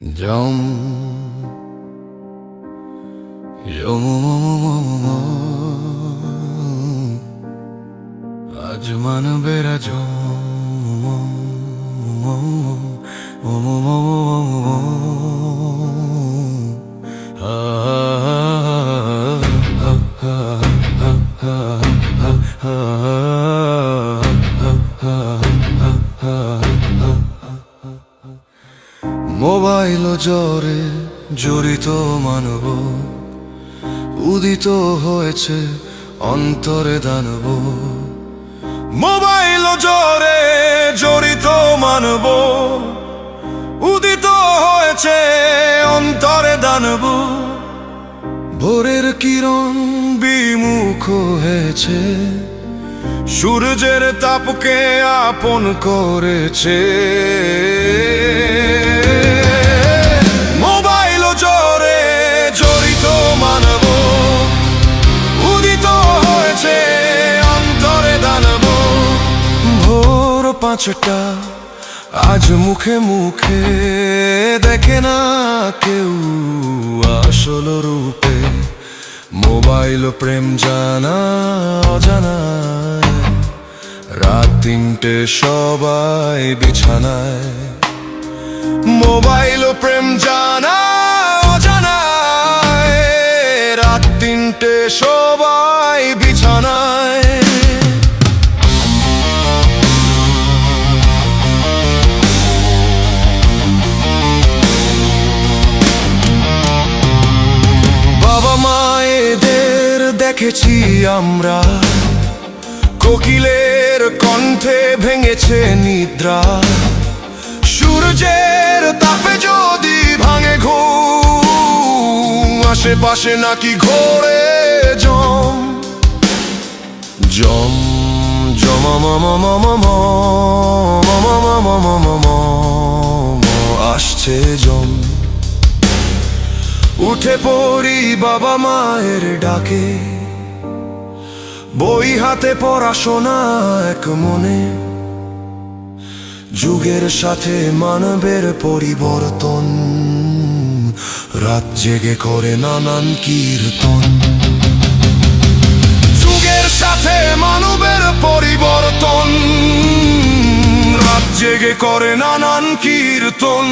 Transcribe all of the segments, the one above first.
জম আজ মানবেরা জম মোবাইল জ্বরে জড়িত মানব, উদিত হয়েছে অন্তরে দানব। মোবাইল জ্বরে জড়িত মানব, উদিত হয়েছে অন্তরে দানব। ভোরের কিরণ বিমুখ হয়েছে, সূর্যের তাপকে আপন করেছে। পাঁচটা। আজ মুখে মুখে দেখে না কেউ আসল রূপে। মোবাইল প্রেম জানা অজানায় রাত তিনটে সবাই বিছানায়। মোবাইল প্রেম জানা দেখেছি আমরা কোকিলের কণ্ঠে ভেঙেছে নিদ্রা সূর্যের তাপে যদি ভাঙে ঘুম আশেপাশে নাকি ঘোরে জম জম আসছে জম উঠে পড়ি বাবা মায়ের ডাকে বই হাতে পড়াশোনা এক মনে। যুগের সাথে মানবের পরিবর্তন। রাত জেগে করে নানান কীর্তন। যুগের সাথে মানবের পরিবর্তন। রাত জেগে করে নানান কীর্তন।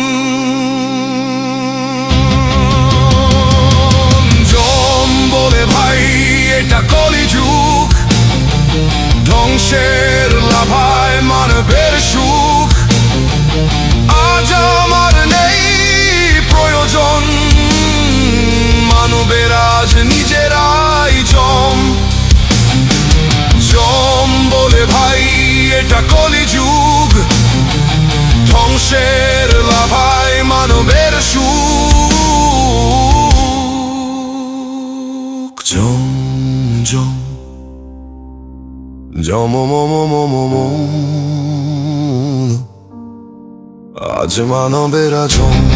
জম জম মম মম মম আজ মানবেরা জম হম মম মম মম